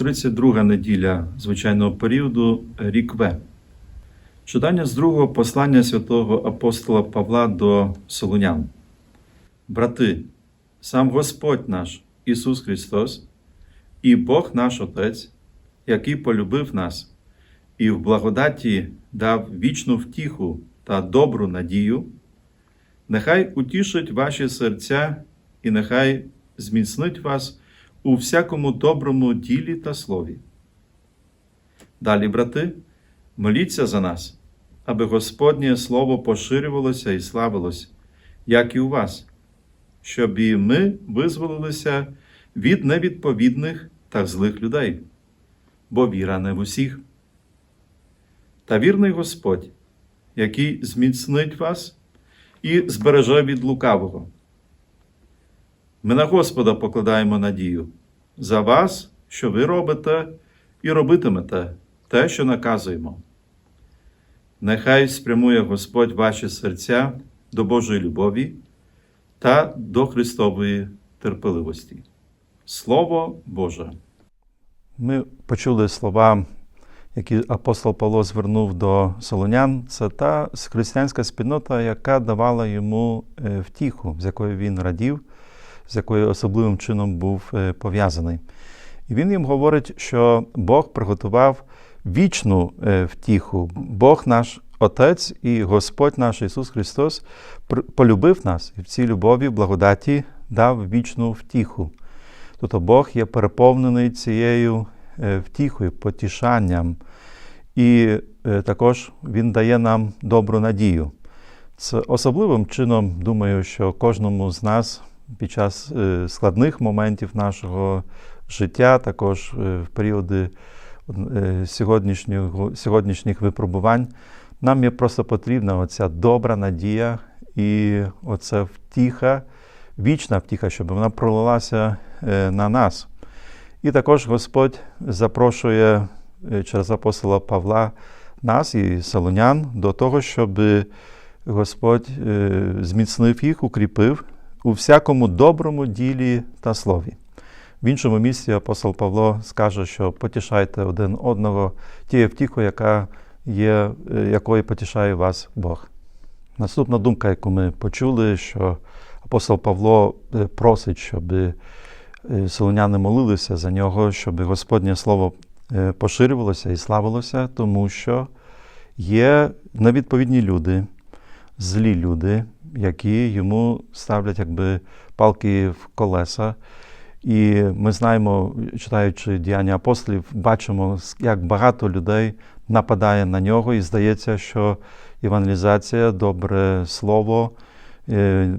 32 неділя звичайного періоду, рік В. Читання з другого послання святого апостола Павла до Солунян. Брати, сам Господь наш Ісус Христос і Бог наш Отець, який полюбив нас і в благодаті дав вічну втіху та добру надію, нехай утішить ваші серця і нехай зміцнить вас у всякому доброму ділі та слові. Далі, брати, моліться за нас, аби Господнє Слово поширювалося і славилось, як і у вас, щоб і ми визволилися від невідповідних та злих людей, бо віра не в усіх. Та вірний Господь, який зміцнить вас і збереже від лукавого. Ми на Господа покладаємо надію за вас, що ви робите і робитимете те, що наказуємо. Нехай спрямує Господь ваші серця до Божої любові та до Христової терпеливості. Слово Боже. Ми почули слова, які апостол Павло звернув до Солонян. Це та християнська спільнота, яка давала йому е, втіху, з якою він радів, з якою особливим чином був е, пов'язаний. І він їм говорить, що Бог приготував вічну е, втіху. Бог наш Отець і Господь наш Ісус Христос полюбив нас і в цій любові, благодаті дав вічну втіху. Тобто Бог є переповнений цією втіхою, потішанням, і також Він дає нам добру надію. Це особливим чином, думаю, що кожному з нас під час складних моментів нашого життя, також в періоди сьогоднішнього, сьогоднішніх випробувань, нам є просто потрібна оця добра надія і оця втіха, вічна втіха, щоб вона пролилася на нас. І також Господь запрошує через апостола Павла нас і Солонян до того, щоб Господь зміцнив їх, укріпив у всякому доброму ділі та слові. В іншому місці апостол Павло скаже, що потішайте один одного тією втіхою, яка є, якою потішає вас Бог. Наступна думка, яку ми почули, що апостол Павло просить, щоб солоняни молилися за нього, щоб Господнє Слово поширювалося і славилося, тому що є невідповідні люди, злі люди, які йому ставлять якби палки в колеса. І ми знаємо, читаючи діяння апостолів, бачимо, як багато людей нападає на нього, і здається, що евангелізація, добре слово,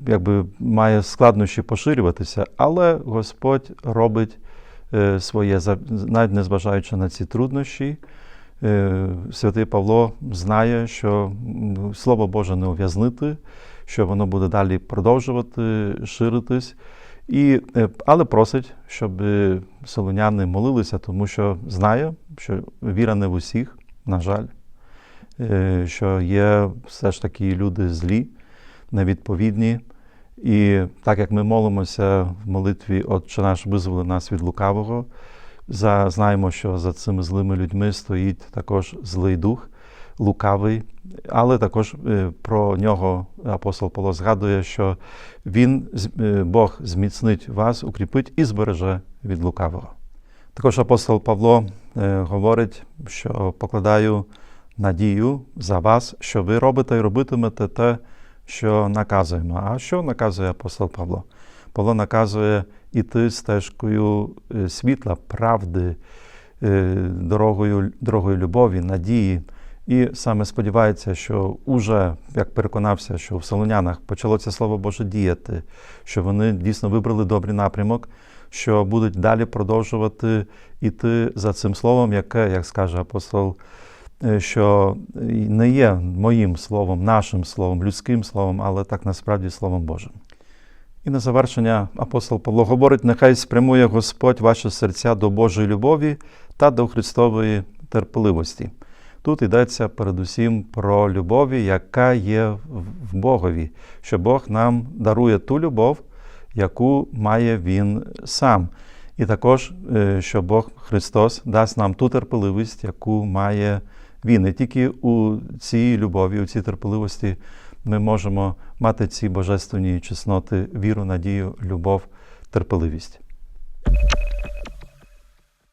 якби має складнощі поширюватися, але Господь робить своє, навіть незважаючи на ці труднощі. Святий Павло знає, що Слово Боже не ув'язнити, що воно буде далі продовжувати ширитись. І, Але просить, щоб солоняни молилися, тому що знає, що віра не в усіх, на жаль, що є все ж таки люди злі, невідповідні. І так як ми молимося в молитві, Отче наш визволи нас від лукавого, за, знаємо, що за цими злими людьми стоїть також злий дух, лукавий, але також про нього апостол Павло згадує, що він, Бог, зміцнить вас, укріпить і збереже від лукавого. Також апостол Павло говорить, що покладаю надію за вас, що ви робите і робитимете те, що наказуємо. А що наказує апостол Павло? Павло наказує іти стежкою світла, правди, дорогою, дорогою любові, надії. І саме сподівається, що уже, як переконався, що в Солонянах почало це слово Боже діяти, що вони дійсно вибрали добрий напрямок, що будуть далі продовжувати іти за цим словом, яке, як скаже апостол, що не є моїм словом, нашим словом, людським словом, але так насправді Словом Божим. І на завершення апостол Павло говорить: нехай спрямує Господь ваші серця до Божої любові та до Христової терпеливості. Тут йдеться передусім про любові, яка є в Богові, що Бог нам дарує ту любов, яку має Він сам. І також, е, що Бог Христос дасть нам ту терпеливість, яку має Він. І тільки у цій любові, у цій терпеливості ми можемо мати ці божественні чесноти, віру, надію, любов, терпеливість.